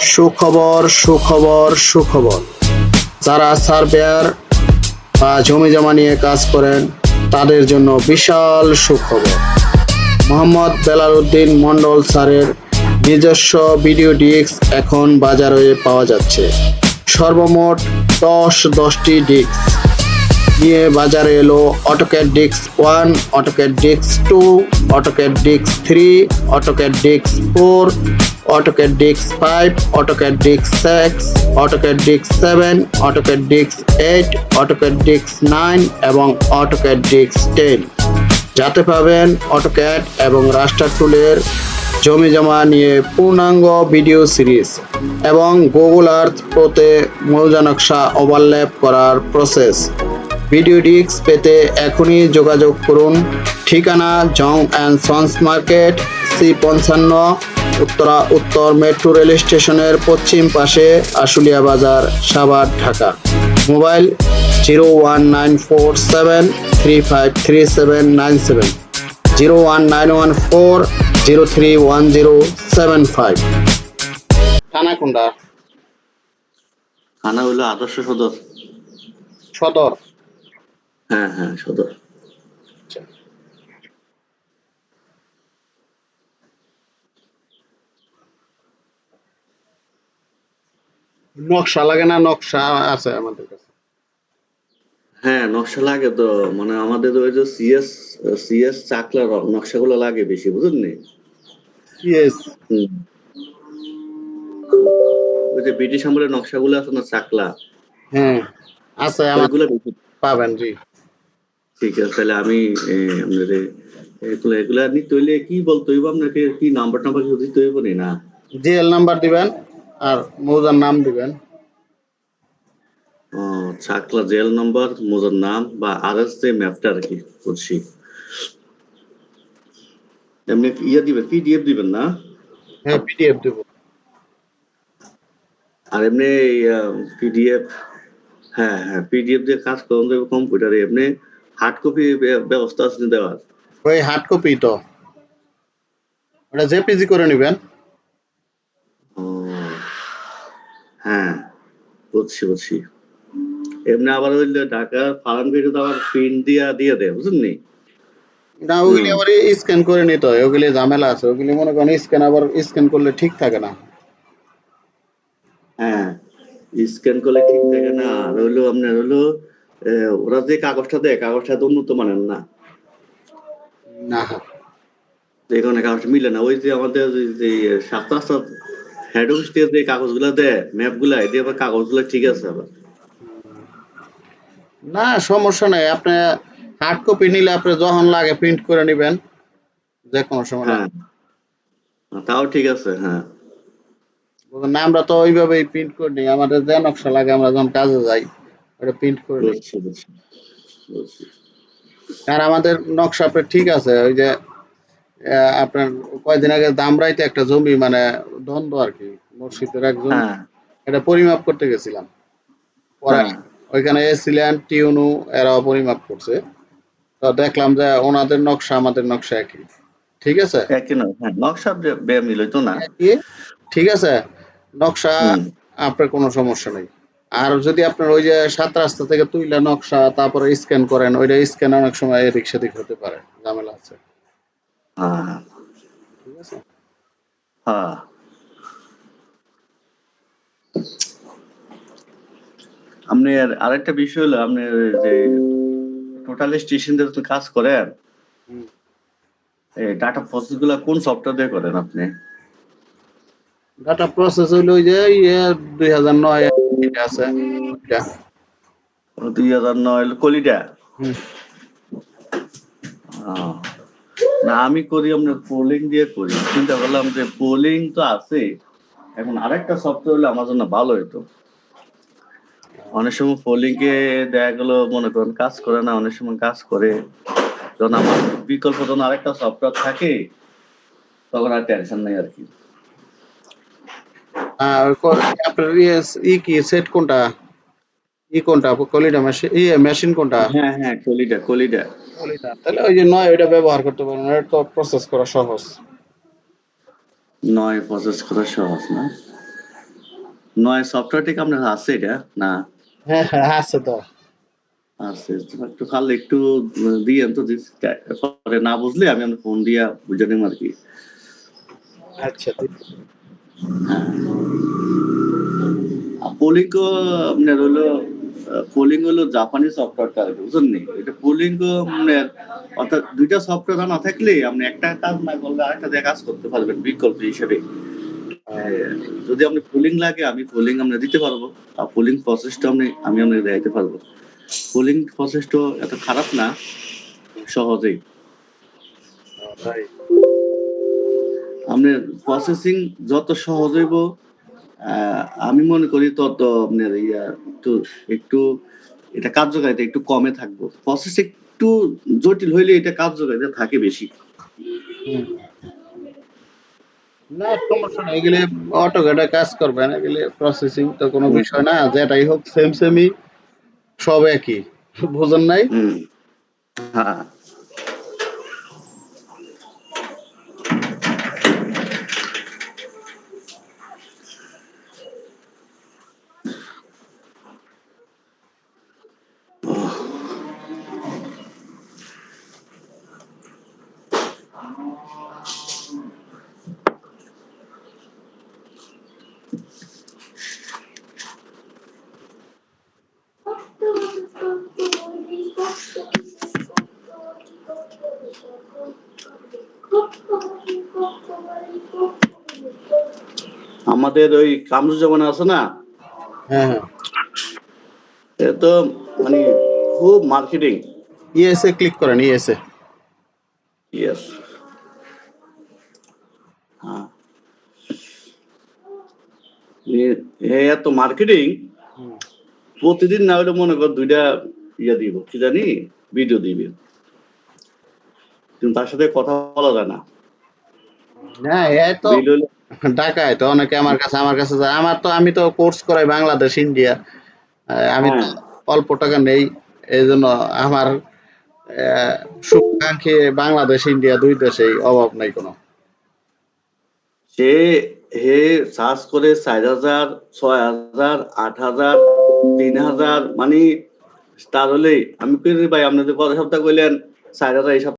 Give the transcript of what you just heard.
সুখবর সুখবর সুখবর। যারা সার্ভেয়ার বা জমি জমা নিয়ে কাজ করেন, তাদের জন্য বিশাল সুখবর। মোহাম্মদ বেলালউদ্দিন মন্ডল স্যারের নিজস্ব ভিডিও ডিস্ক এখন বাজারে পাওয়া যাচ্ছে। সর্বমোট দশ দশটি ডিস্ক। নিয়ে বাজারে এলো AutoCAD disc one AutoCAD disc two AutoCAD disc three AutoCAD disc four AutoCAD disc five AutoCAD disc six AutoCAD disc seven AutoCAD disc eight AutoCAD disc nine এবং অটোক্যাড ডিস্ক টেন যাতে পাবেন AutoCAD এবং রাস্টার টুলের জমি জমা নিয়ে পূর্ণাঙ্গ video series এবং গুগল আর্থ প্রোতে মৌজা নকশা ওভারল্যাপ করার প্রসেস ভিডিও ডিস্ক পেতে এখনই যোগাযোগ করুন। ঠিকানা Jang and sons market C পঞ্চান্ন উত্তরা উত্তর মেট্রো রেল স্টেশনের পশ্চিম পাশে আশুলিয়া বাজার Savar Dhaka. Mobile zero one nine four seven three five three seven nine seven. Zero one nine one four zero three one zero seven five. থানা কোনটা থানা হলো আদর্শ সদর। সদর। হ্যাঁ হ্যাঁ সদর। নকশা লাগে না? নকশা আছে আমাদের কাছে। হ্যাঁ নকশা লাগে তো। মানে আমাদের ওই যে সিএস সিএস চাকলার নকশাগুলো লাগে বেশি বুঝলেন ইয়েস ওই যে ব্রিটিশ আমলের নকশাগুলো আছে না চাকলা? হ্যাঁ আছে বেশি। পাবেন জি। ঠিক আছে তাহলে আমি আপনাদের এগুলো এগুলা নিতে হইলে কি বলতে হইব? আপনাকে কি নাম্বার টাম্বার কিছু দিতে হইব না? জিএল নাম্বার দিবেন আর মৌজার নাম দিবেন। ও চাকলা জেল নাম্বার মোজার নাম বা আর এস যে ম্যাপটা আর কি করছি এমনি ইয়ে দিবেন পিডিএফ দিবেন না? হ্যাঁ পিডিএফ দেব। আর এমনি পিডিএফ হ্যাঁ হ্যাঁ পিডিএফ দিয়ে কাজ করুন দেবে কম্পিউটারে এমনি হার্ড কপি ব্যবস্থা আছে দেওয়ার ওই হার্ড কপি তো। ওটা জেপিজি করে নেবেন। হ্যাঁ বুঝছি বুঝছি। এমনি আবার ওই ঢাকা ফার্ম তো আবার প্রিন্ট দিয়া দিয়ে দেয় বুঝলেন নি না ওগুলি আবার স্ক্যান করে নিতে হয়। ওগুলি ঝামেলা আছে। ওগুলি মনে করেন স্ক্যান আবার স্ক্যান করলে ঠিক থাকে না। হ্যাঁ স্ক্যান করলে ঠিক থাকে না। আর হলো আপনার হলো ওরা যে কাগজটা দেয় কাগজটা তো উন্নত মানের না। না। যে কারণে কাগজটা মিলে না। ওই যে আমাদের যে- যে সাতটা সাত হেড অফিস থেকে যে কাগজগুলো দেয় ম্যাপগুলা এটি আবার কাগজগুলো ঠিক আছে আবার। না সমস্যা নাই। আপনি হার্ড কপি নিলে আপনি যখন লাগে প্রিন্ট করে নেবেন যে কোনো সময়। হ্যাঁ। তাও ঠিক আছে হ্যাঁ। আমরা তো ওইভাবেই প্রিন্ট করে। নিই আমাদের যে নকশা লাগে আমরা যখন কাজে যাই প্রিন্ট করে আর আমাদের নকশা আপনার ঠিক আছে ওই যে আপনার কয়দিন আগে দামরাইতে একটা জমি মানে দ্বন্দ্ব আর কি মসজিদের একজন হ্যাঁ। এটা পরিমাপ করতে গেছিলাম। হ্যাঁ। ওইখানে টিউনু এরাও পরিমাপ করছে। তো দেখলাম যে ওনাদের নকশা আমাদের নকশা একই। ঠিক আছে? একই হ্যাঁ নকশা হইতো না। ঠিক আছে? নকশা আপনার কোনো সমস্যা নেই। আর যদি আপনার ওই যে সাত রাস্তা থেকে তুইলা নকশা তারপরে স্ক্যান করেন ওইটা স্ক্যান অনেক সময় এদিক সেদিক হতে পারে ঝামেলা আছে। হ্যাঁ ঠিক আছে? হ্যাঁ। আপনি আর আরেকটা বিষয় হলো আপনি যে টোটাল স্টেশন দিয়ে তো কাজ করেন। এই ডাটা প্রসেসগুলা কোন সফটওয়্যার দিয়ে করেন আপনি? ডাটা প্রসেস হইল ওই যে ইয়ে দুই হাজার নয় আছে। ওইটা। দুই হাজার নয় কলিটা না আমি করি আপনার পোলিং দিয়ে করি। চিন্তা করলাম যে পোলিং তো আছে এখন আরেকটা সফটওয়্যার হলে আমার জন্য ভালো হতো অনেক সময় পোলিং কে দেখা গেলো মনে করেন কাজ করে না অনেক সময় কাজ করে। যখন আমার বিকল্প যখন আরেকটা সফটওয়্যার থাকে তখন আর টেনশন নেই আর ক- আপনার ইয়ে ই কি সেট কোনটা? ই কোনটা? কলিটা মেশিন ইয়ে মেশিন কোনটা? হ্যাঁ হ্যাঁ কলিটা কলিটা তাহলে ওই যে নয় ওইটা ব্যবহার করতে পারেন এটা তো প্রসেস করা সহজ। নয় প্রসেস করা সহজ না? নয় সফটওয়্যারটি কি আপনার আছে এটা? না? হ্যাঁ হ্যাঁ আছে তো। আছে একটু খালি একটু দিয়েন তো পরে না বুঝলে আমি আপনার ফোন দিয়া বুঝে নিম আর কি। আচ্ছা পোলিং আপনার হলো পোলিং হলো জাপানি সফটওয়্যারটা আর কি, বুঝলেন নি? এটা পোলিং আপনার অর্থাৎ দুইটা সফটওয়্যার না থাকলে আপনি একটা কাজ না করলে আরেকটা কাজ করতে পারবেন বিকল্প হিসেবে। যদি আপনি পোলিং লাগে আমি পোলিং আমরা দিতে পারব। আর পোলিং প্রসেসটা আপনি আমি আপনাকে দেখাইতে পারব। পোলিং প্রসেসটা এত খারাপ না সহজেই। আপনার প্রসেসিং যত সহজ হইব আমি মনে করি তত আপনার ইয়া একটু একটু এটা কার্যকারিতা একটু কমে থাকব। প্রসেস একটু জটিল হইলে এটা কার্যকারিতা থাকে বেশি। না সমস্যা নেই এগুলি অটোকেটে কাজ করবেন এগুলি প্রসেসিং তো কোনো বিষয় না যেটাই হোক সেম সেমই সব একই। বুঝেন নাই? হ্যাঁ। আমাদের ওই কামরুজ্জামান আছে না? হ্যাঁ হ্যাঁ। এ তো মানে খুব মার্কেটিং ইএসএ ক্লিক করেন ইয়েস হ্যাঁ। এ- এ এত মার্কেটিং প্রতিদিন না হলে মনে কর দুইটা ইয়া দিব কি জানি? ভিডিও দিবে। কিন্তু তার সাথে কথা বলা যায় না। না এ তো ঢাকায় তো অনেকে আমার কাছে আমার কাছে যায়। আমার তো আমি তো কোর্স করাই বাংলাদেশ ইন্ডিয়া। আমি হ্যাঁ। অল্প টাকা নেই এই জন্য আমার শুভাকাঙ্ক্ষী বাংলাদেশ ইন্ডিয়া দুই দেশেই অভাব নাই কোনো। সে হে সার্চ করে চার হাজার ছয় হাজার আট হাজার তিন হাজার মানে তার হলে আমি ভাই আপনি তো গত সপ্তাহ কইলেন চার হাজার এই সপ্তাহ